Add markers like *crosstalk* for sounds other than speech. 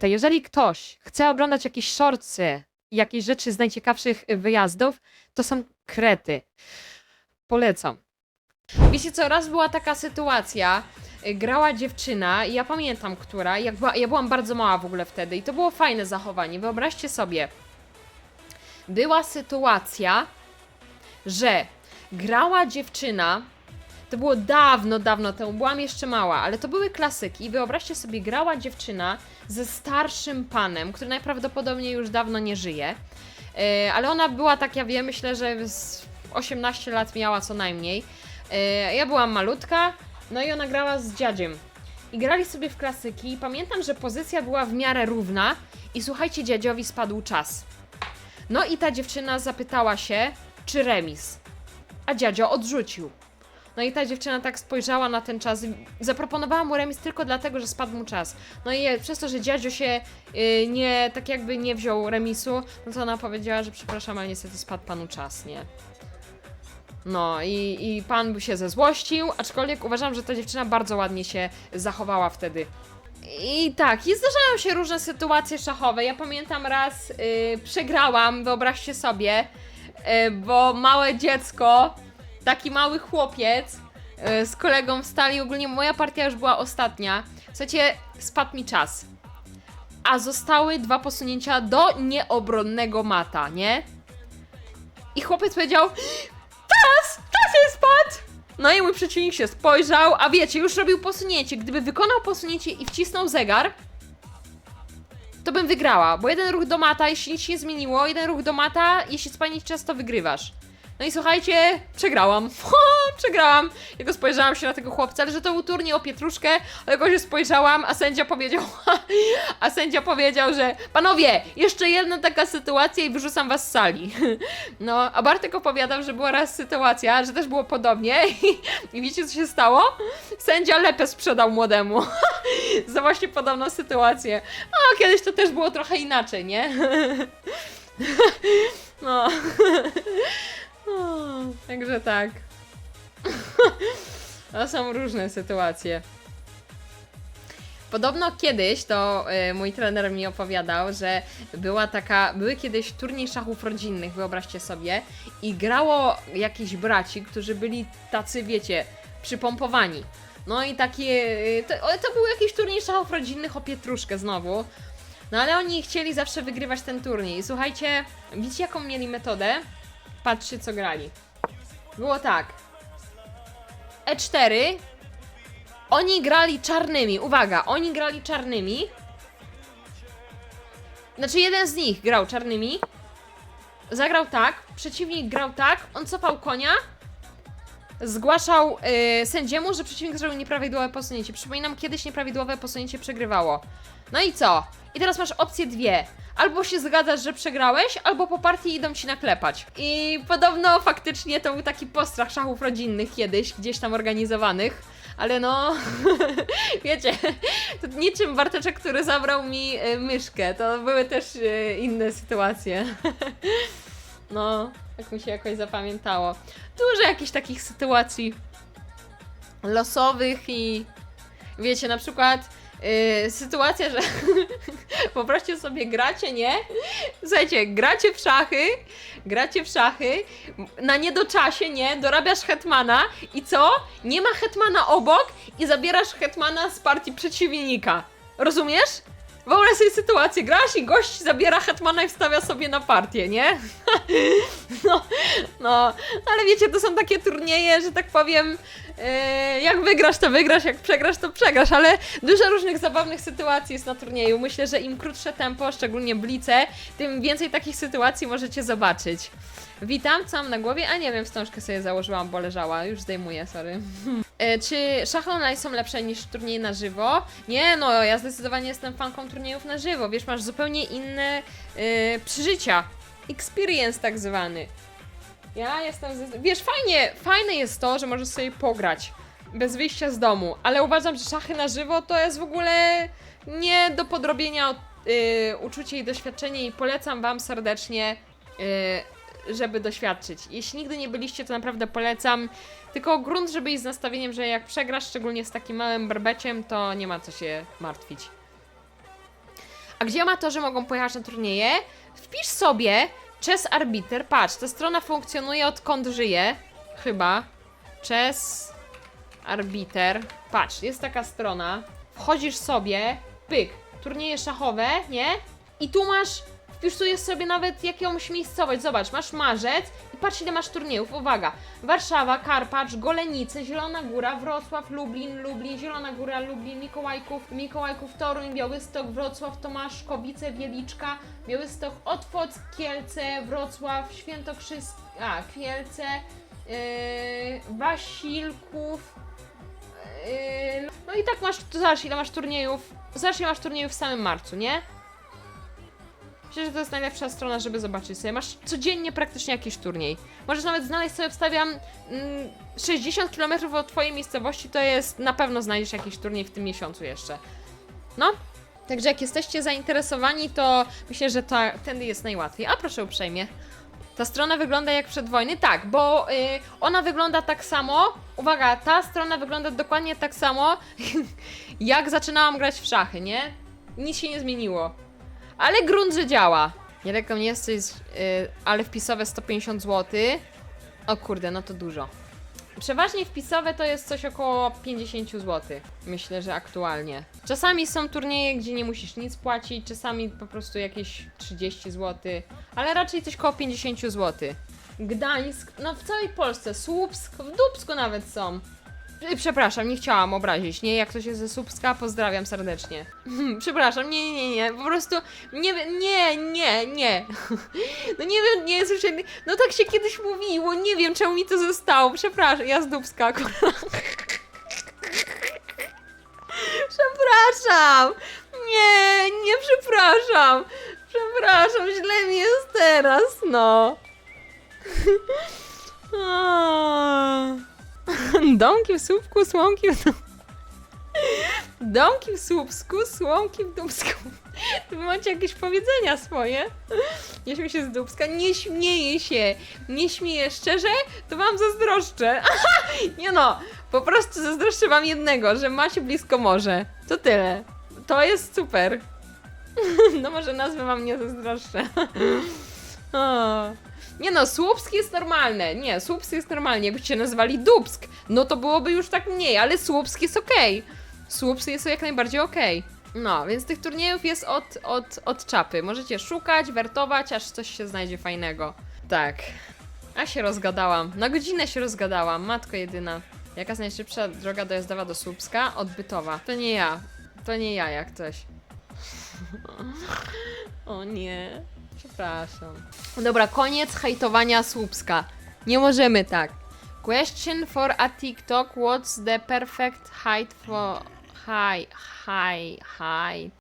to jeżeli ktoś chce oglądać jakieś shortsy, jakieś rzeczy z najciekawszych wyjazdów, to są krety. Polecam. Wiecie co, raz była taka sytuacja, grała dziewczyna, i ja pamiętam, która, była, ja byłam bardzo mała w ogóle wtedy i to było fajne zachowanie. Wyobraźcie sobie, była sytuacja, że grała dziewczyna, to było dawno, dawno temu, byłam jeszcze mała, ale to były klasyki. Wyobraźcie sobie, grała dziewczyna ze starszym panem, który najprawdopodobniej już dawno nie żyje. E, ale ona była tak, ja wiem, myślę, że z 18 lat miała co najmniej. E, ja byłam malutka, no i ona grała z dziadziem. I grali sobie w klasyki. I pamiętam, że pozycja była w miarę równa. I słuchajcie, dziadziowi spadł czas. No i ta dziewczyna zapytała się, czy remis. A dziadzio odrzucił. No i ta dziewczyna tak spojrzała na ten czas zaproponowała mu remis tylko dlatego, że spadł mu czas. No i przez to, że dziadzio się y, nie, tak jakby nie wziął remisu, no to ona powiedziała, że przepraszam, ale niestety spadł panu czas, nie? No i, i pan by się zezłościł, aczkolwiek uważam, że ta dziewczyna bardzo ładnie się zachowała wtedy. I tak, i zdarzają się różne sytuacje szachowe. Ja pamiętam raz y, przegrałam, wyobraźcie sobie, y, bo małe dziecko, taki mały chłopiec y, z kolegą wstali. Ogólnie moja partia już była ostatnia. Słuchajcie, spadł mi czas. A zostały dwa posunięcia do nieobronnego mata, nie? I chłopiec powiedział: Czas! Czas jest spadł! No i mój przeciwnik się spojrzał, a wiecie, już robił posunięcie. Gdyby wykonał posunięcie i wcisnął zegar, to bym wygrała, bo jeden ruch do mata, jeśli nic się nie zmieniło, jeden ruch do mata, jeśli spanić czas, to wygrywasz. No i słuchajcie, przegrałam. *laughs* przegrałam. Jego spojrzałam się na tego chłopca, ale że to był turniej o pietruszkę, ale go się spojrzałam, a sędzia powiedział, *laughs* a sędzia powiedział, że panowie, jeszcze jedna taka sytuacja i wyrzucam was z sali. *laughs* No, a Bartek opowiadał, że była raz sytuacja, że też było podobnie i, i wiecie co się stało? Sędzia lepę sprzedał młodemu. Za właśnie podobną sytuację. A kiedyś to też było trochę inaczej, nie? No. O, Także tak. *laughs* To są różne sytuacje. Podobno kiedyś to y, mój trener mi opowiadał, że była taka, były kiedyś turniej szachów rodzinnych, wyobraźcie sobie, i grało jakiś braci, którzy byli tacy, wiecie, przypompowani. No i takie, y, to, to był jakiś turniej szachów rodzinnych o pietruszkę znowu. No ale oni chcieli zawsze wygrywać ten turniej. Słuchajcie, widzicie jaką mieli metodę? Patrzcie co grali. Było tak. E4. Oni grali czarnymi. Uwaga, oni grali czarnymi. Znaczy jeden z nich grał czarnymi. Zagrał tak, przeciwnik grał tak, on cofał konia. Zgłaszał yy, sędziemu, że przeciwnik zrobił nieprawidłowe posunięcie. Przypominam, kiedyś nieprawidłowe posunięcie przegrywało. No i co? I teraz masz opcje dwie. Albo się zgadzasz, że przegrałeś, albo po partii idą ci naklepać. I podobno faktycznie to był taki postrach szachów rodzinnych kiedyś, gdzieś tam organizowanych. Ale no, *laughs* wiecie, to niczym Barteczek, który zabrał mi y, myszkę. To były też y, inne sytuacje. *laughs* No, tak mi się jakoś zapamiętało. Dużo jakichś takich sytuacji losowych i wiecie, na przykład yy, sytuacja, że *laughs* *laughs* wyobraźcie sobie, gracie, nie? Słuchajcie, gracie w szachy, gracie w szachy, na niedoczasie, nie? Dorabiasz hetmana i co? Nie ma hetmana obok i zabierasz hetmana z partii przeciwnika. Rozumiesz? Wyobraź sobie sytuację, grasz i gość zabiera hetmana i wstawia sobie na partię, nie? *laughs* No, no, ale wiecie, to są takie turnieje, że tak powiem, e, jak wygrasz, to wygrasz, jak przegrasz, to przegrasz, ale dużo różnych zabawnych sytuacji jest na turnieju. Myślę, że im krótsze tempo, szczególnie blice, tym więcej takich sytuacji możecie zobaczyć. Witam, co mam na głowie? A nie wiem, wstążkę sobie założyłam, bo leżała. Już zdejmuję, sorry. *laughs* E, Czy szachy online są lepsze niż turnieje na żywo? Nie, no ja zdecydowanie jestem fanką turniejów na żywo. Wiesz, masz zupełnie inne e, przeżycia. Experience tak zwany. Ja jestem. Wiesz, fajnie, fajne jest to, że możesz sobie pograć bez wyjścia z domu, ale uważam, że szachy na żywo to jest w ogóle nie do podrobienia y, uczucie i doświadczenie i polecam Wam serdecznie, y, żeby doświadczyć. Jeśli nigdy nie byliście, to naprawdę polecam. Tylko grunt, żeby iść z nastawieniem, że jak przegrasz, szczególnie z takim małym berbeciem, to nie ma co się martwić. A gdzie amatorzy mogą pojechać na turnieje? Wpisz sobie Chess Arbiter. Patrz, ta strona funkcjonuje odkąd żyje. Chyba. Chess Arbiter. Patrz, jest taka strona. Wchodzisz sobie, pyk, turnieje szachowe, nie? I tu masz, wpisujesz sobie nawet jakąś miejscowość. Zobacz, masz marzec i patrz ile masz turniejów. Uwaga, Warszawa, Karpacz, Golenice, Zielona Góra, Wrocław, Lublin, Lublin, Zielona Góra, Lublin, Mikołajków, Mikołajków, Toruń, Białystok, Wrocław, Tomaszkowice, Wieliczka, Białystok, Otwock, Kielce, Wrocław, Świętokrzysk, a, Kielce, yy, Wasilków, yy, no i tak masz, zobacz ile masz turniejów, zobacz ile masz turniejów w samym marcu, nie? Myślę, że to jest najlepsza strona, żeby zobaczyć sobie. Masz codziennie praktycznie jakiś turniej. Możesz nawet znaleźć sobie, wstawiam mm, 60 km od twojej miejscowości, to jest, na pewno znajdziesz jakiś turniej w tym miesiącu jeszcze. No, także jak jesteście zainteresowani, to myślę, że ta, tędy jest najłatwiej. A proszę uprzejmie. Ta strona wygląda jak przed wojny? Tak, bo y, ona wygląda tak samo. Uwaga, ta strona wygląda dokładnie tak samo, *laughs* jak zaczynałam grać w szachy, nie? Nic się nie zmieniło. Ale grunt, że działa. Niedaleko nie jesteś, y, ale wpisowe 150 zł. O kurde, no to dużo. Przeważnie wpisowe to jest coś około 50 zł. Myślę, że aktualnie. Czasami są turnieje, gdzie nie musisz nic płacić, czasami po prostu jakieś 30 zł, ale raczej coś koło 50 zł. Gdańsk, no w całej Polsce, Słupsk, w Dubsku nawet są. Y, Przepraszam, nie chciałam obrazić, nie? Jak ktoś jest ze Słupska, pozdrawiam serdecznie. Przepraszam, nie, nie, nie, po prostu nie nie, nie, nie. *laughs* No nie wiem, nie słyszeli, no tak się kiedyś mówiło, nie wiem czemu mi to zostało, przepraszam, ja z Dubska akurat. *laughs* Przepraszam, nie, nie przepraszam, przepraszam, źle mi jest teraz, no. *laughs* *laughs* Domki w słupku, słomki w. *laughs* Domki w słupsku, słomki w dubsku. *laughs* Wy macie jakieś powiedzenia swoje? Nie śmieję się z dubska, nie śmieję się, nie śmieję szczerze, to wam zazdroszczę. nie no, po prostu zazdroszczę wam jednego, że macie blisko morze. To tyle. To jest super. no może nazwę wam nie zazdroszczę. o. Nie no, Słupsk jest normalne. Nie, Słupsk jest normalnie. Jakbyście nazwali Dubsk, no to byłoby już tak mniej, ale Słupsk jest okej. Słupsk jest jak najbardziej okej. No, więc tych turniejów jest od, od, od czapy. Możecie szukać, wertować, aż coś się znajdzie fajnego. Tak. A się rozgadałam. Na godzinę się rozgadałam. Matko jedyna. Jaka jest najszybsza droga dojazdowa do Słupska? Odbytowa. To nie ja. To nie ja, jak coś. *laughs* o nie. Przepraszam. Dobra, koniec hejtowania Słupska. Nie możemy tak. Question for a TikTok. What's the perfect height for... High, high, high